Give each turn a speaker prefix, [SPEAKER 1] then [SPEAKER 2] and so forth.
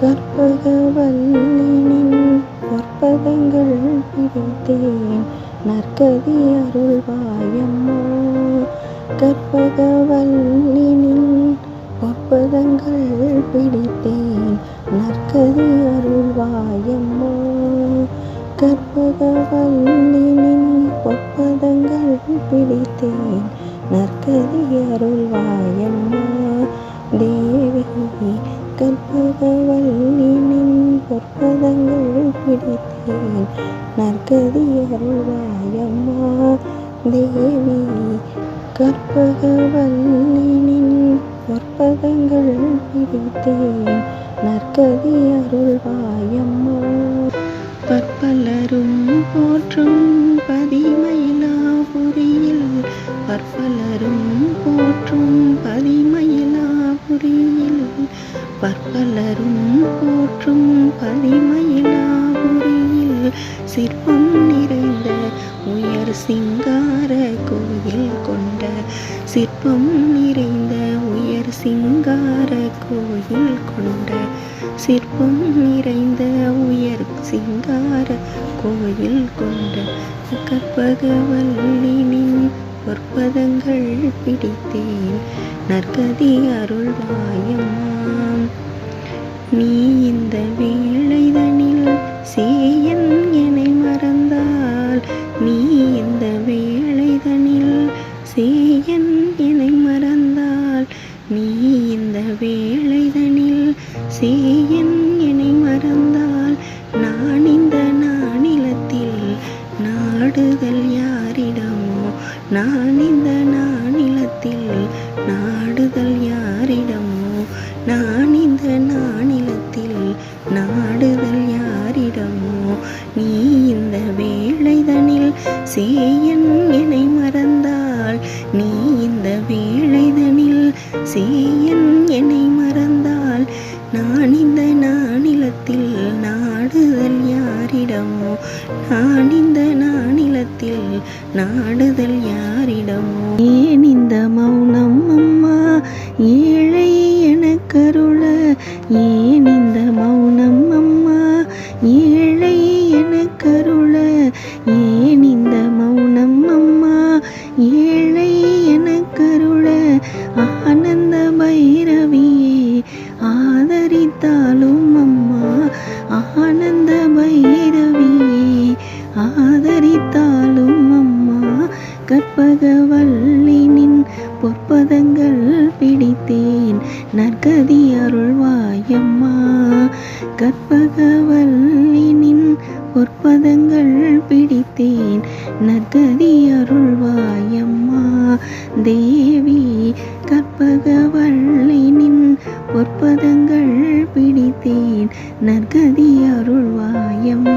[SPEAKER 1] கற்பக வல்லினின் பொற்பதங்கள் பிடித்தேன் நற்கதி அருள்வாயம்மா கற்பகவல்லினின் பொற்பதங்கள் பிடித்தேன் நற்கதி அருள்வாயம்மா கற்பகவல்லினின் பொற்பதங்கள் பிடித்தேன் நற்கதி அருள்வாயம்மா தேவ கற்பகவல்லினின் பொற்பதங்கள் பிடித்தேன். நற்கதி அருள்வாயம்மா தேவி. கற்பகவல்லினின் பொற்பதங்கள் பிடித்தேன். நற்கதி அருள்வாயம்மா. பற்பலரும் போற்றும் பதிமயிலாபுரியில் பற்பலரும் போற்றும் பதி பற்பலரும் போற்றும் பதிமயிலாபுரியில் சிற்பம் நிறைந்த உயர் சிங்கார கோயில் கொண்ட சிற்பம் நிறைந்த உயர் சிங்கார கோயில் கொண்ட சிற்பம் நிறைந்த உயர் சிங்கார கோயில் கொண்ட கற்பகவல்லினின் பொற்பதங்கள் பிடித்தேன். நற்கதி அருள்வாயம்மா. வேளைதனில் சேயன் என மறந்தால் நீ இந்த வேளைதனில் சேயன் என மறந்தால் நீ இந்த வேளைதனில் சேயன் என மறந்தால் நான் இந்த நானிலத்தில் நாடுதல் யாரிடமோ நான் நாடுதல் யாரிடமோ? நீ இந்த வேளைதனில் சேயன் என்னை மறந்தால் நீ இந்த வேளைதனில் சேயன் என்னை மறந்தால் நான் இந்த நானிலத்தில் நாடுதல் யாரிடமோ? நான் இந்த நானிலத்தில் நாடுதல் யாரிடமோ? ஏன் இந்த மௌனம் அம்மா? ஏழை எனக்கருள ஏன் ஏழையன கருள ஏன் இந்த மௌனம் அம்மா? ஏழை கருள ஆனந்த பைரவியே ஆதரித்தாலும் அம்மா. ஆனந்த பைரவியே ஆதரித்தாலும் அம்மா. கற்பகவல்லினின் பொற்பதங்கள் பிடித்தேன். நற்கதி அருள்வாயம்மா. கற்பகவல்லினின் பொற்பதங்கள் பிடித்தேன். நற்கதி அருள்வாயம்மா. தேவி கற்பகவள்ளினின் பொற்பதங்கள் பிடித்தேன். நற்கதி அருள்வாயம்மா.